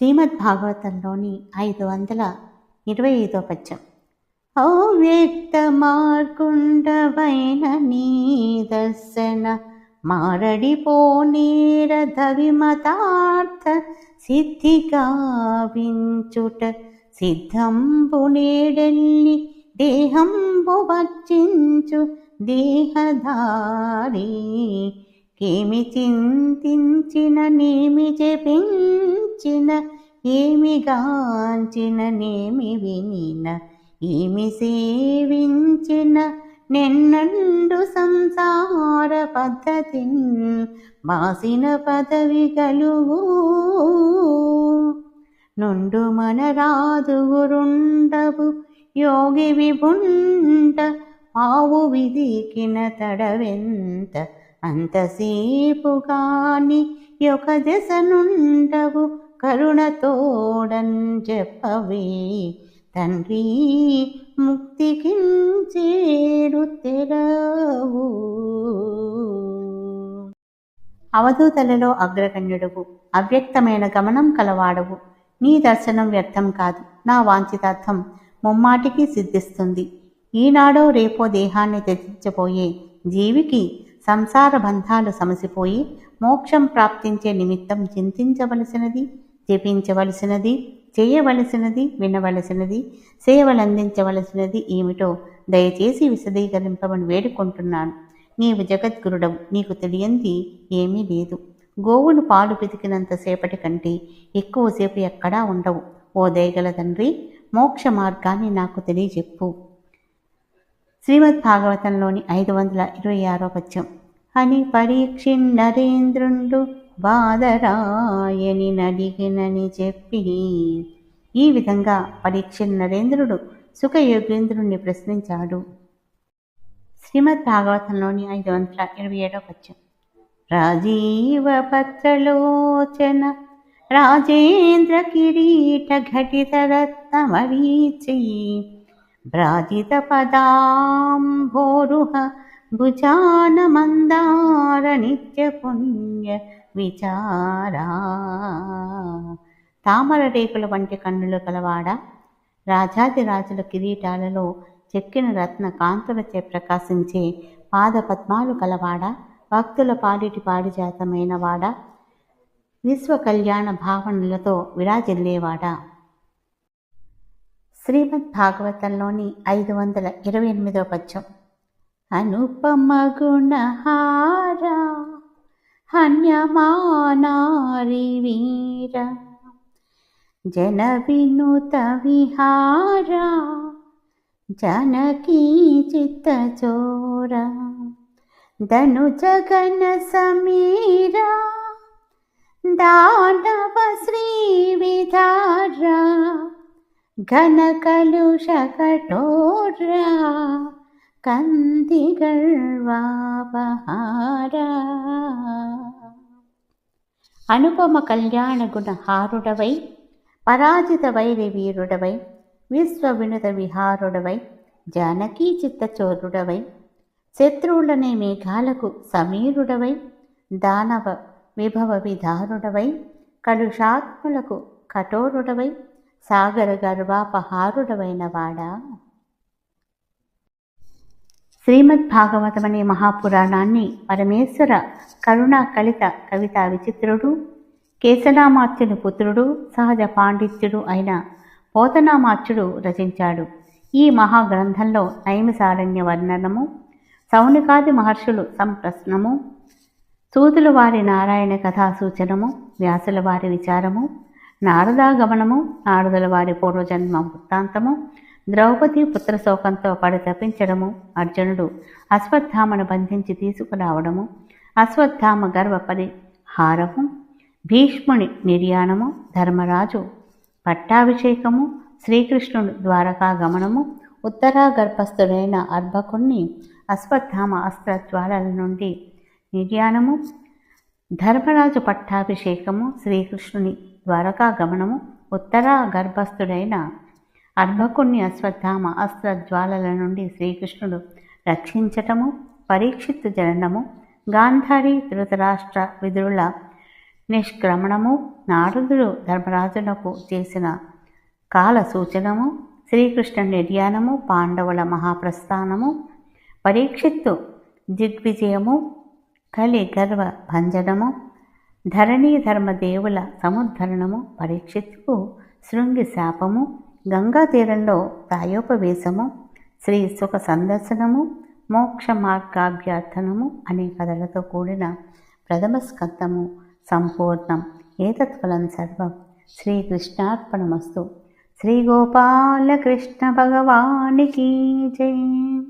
శ్రీమద్ భాగవతంలోని ఐదు వందల ఇరవై ఐదో పద్యం. అవ్యక్త మార్కుండవైన నీ దర్శన మారడిపోనేర ధవిమతార్థ సిద్ధి గావించుట సిద్ధంబు నేడెల్లి దేహంబు వచ్చించు దేహధారి ఏమి చింతించిన నేమి జపించిన ఏమి గాంచిన నేమి వినిన ఏమి సేవించిన నిన్నండు సంసార పద్ధతి మాసిన పదవి గలువు. నుండు మన గురుండవు యోగి విభుండ ఆవు విధికిన తడవెంత అంతసేపు కాని ఒక దశ నుండవు కరుణతోడన్ చెప్పవే. తండ్రి ముక్తి చేరు తెరవు. అవధూతలలో అగ్రగణ్యుడవు అవ్యక్తమైన గమనం కలవాడవు. నీ దర్శనం వ్యర్థం కాదు నా వాంఛితార్థం ముమ్మాటికి సిద్ధిస్తుంది. ఈనాడో రేపో దేహాన్ని త్యజించబోయే జీవికి సంసార బంధాలు సమసిపోయి మోక్షం ప్రాప్తించే నిమిత్తం చింతించవలసినది జపించవలసినది చేయవలసినది వినవలసినది సేవలందించవలసినది ఏమిటో దయచేసి విశదీకరింపమని వేడుకుంటున్నాను. నీవు జగద్గురుడవు నీకు తెలియంది ఏమీ లేదు. గోవును పాలు పితికినంతసేపటి కంటే ఎక్కువసేపు ఎక్కడా ఉండవు. ఓ దయగల తండ్రి మోక్ష మార్గాన్ని నాకు తెలియజెప్పు. శ్రీమద్ భాగవతంలోని ఐదు వందల ఇరవై ఆరో పద్యం. అని పరీక్షి నరేంద్రుండు నడిగినని చెప్పి. ఈ విధంగా పరీక్ష నరేంద్రుడు సుఖయోగేంద్రుణ్ణి ప్రశ్నించాడు. శ్రీమద్ భాగవతంలోని ఐదు వందల ఇరవై ఏడో పద్యం. రాజీవ పత్రలోచన రాజేంద్ర కిరీట ఘటిత రత్నమరీచి భ్రాజిత పదాంభోరుహ భుజాన మందార నిత్య పుణ్య విచారా తామర రేకుల వంటి కన్నులు కలవాడ రాజాదిరాజుల కిరీటాలలో చెక్కిన రత్న కాంతులచే ప్రకాశించే పాద పద్మాలు కలవాడ భక్తుల పాలిటి పాడిజాతమైన వాడ విశ్వ కళ్యాణ భావనలతో విరాజిల్లేవాడ శ్రీమద్ భాగవతంలోని ఐదు వందల ఇరవై ఎనిమిదో పద్యం अनुपमगुणहार हन्यमानारिवीर जनविनुतविहार जनकीचितोरा दनुजगनसमीरा दानव श्रीविधार घन చిత్త చోర కందిగర్వాపహార అనుపమ కళ్యాణ గుణహారుడవై పరాజిత వైరి వీరుడవై విశ్వ విహారుడవై జానకీ చిత్తచోరుడవై శత్రువులనే మేఘాలకు సమీరుడవై దానవ విభవ విధారుడవై కలుషాత్ములకు కఠోరుడవై సాగర గర్వాపహారుడవైన వాడా. శ్రీమద్ భాగవతం అనే మహాపురాణాన్ని పరమేశ్వర కరుణా కలిత కవితా విచిత్రుడు కేశనామాత్యుని పుత్రుడు సహజ పాండిత్యుడు అయిన పోతనామాత్యుడు రచించాడు. ఈ మహాగ్రంథంలో నైమిసారణ్య వర్ణనము సౌనికాది మహర్షులు సంప్రశ్నము సూతుల వారి నారాయణ కథా సూచనము వ్యాసుల వారి విచారము నారదాగమనము నారదుల వారి పూర్వజన్మ వృత్తాంతము ద్రౌపది పుత్రశోకంతో పడి తప్పించడము అర్జునుడు అశ్వత్థామను బంధించి తీసుకురావడము అశ్వత్థామ గర్వ పరిహారము భీష్ముని నిర్యాణము ధర్మరాజు పట్టాభిషేకము శ్రీకృష్ణుడు ద్వారకా గమనము ఉత్తరా గర్భస్థుడైన అర్భకుణ్ణి అశ్వత్థామ అస్త్రజ్వాలల నుండి నిర్యాణము ధర్మరాజు పట్టాభిషేకము శ్రీకృష్ణుని ద్వారకా గమనము ఉత్తరా గర్భస్థుడైన అర్భకుణ్ణి అశ్వత్థామ అస్త్రజ్వాలల నుండి శ్రీకృష్ణుడు రక్షించటము పరీక్షిత్తు జననము గాంధారి ధృతరాష్ట్ర విధుల నిష్క్రమణము నారదుడు ధర్మరాజునకు చేసిన కాల సూచనము శ్రీకృష్ణ నిర్యాణము పాండవుల మహాప్రస్థానము పరీక్షిత్తు దిగ్విజయము కలి గర్వ భంజనము ధరణీ ధర్మదేవుల సముద్ధరణము పరీక్షిత్తుకు శృంగి శాపము గంగా తీరంలో ప్రాయోపవేశము శ్రీ సుఖ సందర్శనము మోక్ష మార్గాభ్యర్థనము అనే కథలతో కూడిన ప్రథమ స్కందము సంపూర్ణం. ఏతత్ఫలం సర్వం శ్రీకృష్ణార్పణమస్తు. శ్రీ గోపాలకృష్ణ భగవానికి జై.